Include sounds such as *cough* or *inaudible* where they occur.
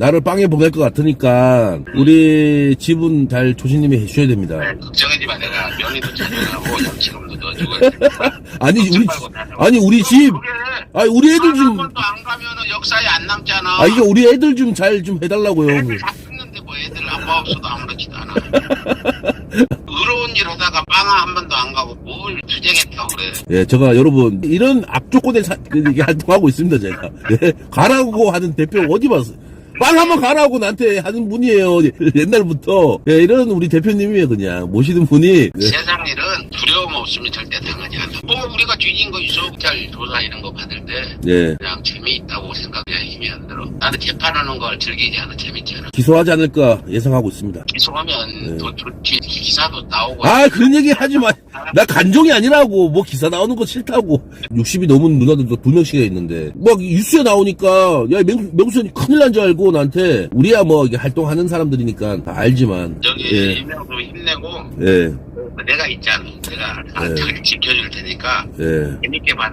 나를 빵에 보낼 것 같으니까 우리 집은 잘 조신님이 해주셔야 됩니다. 네, 걱정하지 마. 내가 넣어주고. *laughs* 아니 우리 다녀. 아니 우리 집 아니 우리 애들 한 좀 번도 안 가면은 역사에 안 남잖아. 아 이게 우리 애들 좀 잘 좀 해달라고요. 애들 다 죽는데 뭐 애들 아빠 없어도 아무렇지도 않아. *laughs* 의로운 일 하다가 빵아 한 번도 안 가고 뭘 투쟁했다고 그래. 예, 제가 여러분 이런 앞조건에 사, 그, 이게 활동하고 있습니다 제가. 예, 가라고 하는 대표 어디 봤어요? 빵 한번 가라고 나한테 하는 분이에요. 옛날부터. 예, 이런 우리 대표님이에요 그냥. 모시는 분이. 예, 세상 일은 두려움 없으면 절대 당하지 않아. 뭐 우리가 뒤진 거 있어. 경찰 조사 이런 거 받을 때 예, 그냥 재미있다고 생각해야 힘이 안 들어. 나는 재판하는 걸 즐기지 않아. 재밌잖아. 기소하지 않을까 예상하고 있습니다. 기소하면 네. 더 좋지. 기사도 나오고. 아 그런 얘기 하지 마. 나 간종이 아니라고 뭐 기사 나오는 거 싫다고. 60이 넘은 누나들도 두 명씩이나 있는데 막 뉴스에 나오니까 야 명, 명수현이 큰일 난 줄 알고 나한테 우리야 뭐 이게 활동하는 사람들이니까 다 알지만 저기 예, 이명도 힘내고 예, 내가 있잖아. 내가 다 네. 잘 지켜줄 테니까 예. 재밌게 봐.